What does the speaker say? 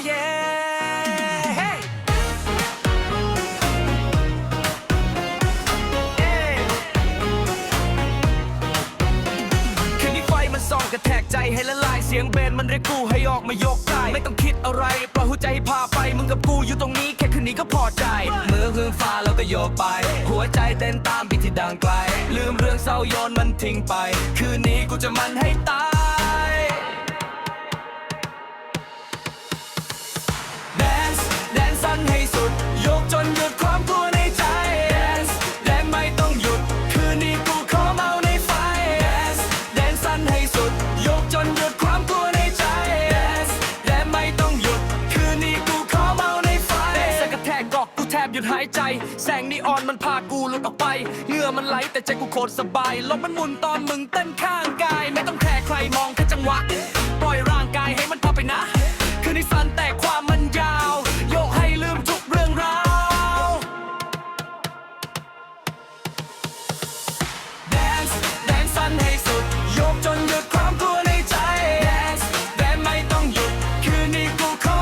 คืนนี้ไฟมันซองกระแทกใจให้ละลายเสียงเบนมันเรียกกูให้ออกมายกได้ไม่ต้องคิดอะไรปล่อยหัวใจพาไปมึงกับกูอยู่ตรงนี้แค่คืนนี้ก็พอใจมือคืนฟ้าแล้วก็โยกไป หัวใจเต้นตามบีที่ดังไกล ลืมเรื่องเศร้าโยนมันทิ้งไป คืนนี้กูจะมันให้ตาย จนหยุดความกลัวในใจแดนซ์แดนไม่ต้องหยุด คืนนี้กูขอเมาในไฟแดนซ์แดนสั้นให้สุดโยกจนหยุดความกลัวในใจแดนซ์แดนไม่ต้องหยุดคืนนี้กูขอเมาในไฟเตะสกกระแทกกอกกูแทบหยุดหายใจ แสงนีออนมันพากูหลุดออกไปเหงื่อมันไหลแต่ใจกูโคตรสบายลมมันหมุนตอนมึงเต้นข้างกาย ไม่ต้องแคร์ใครมองแค่จังหวะปล่อย people come.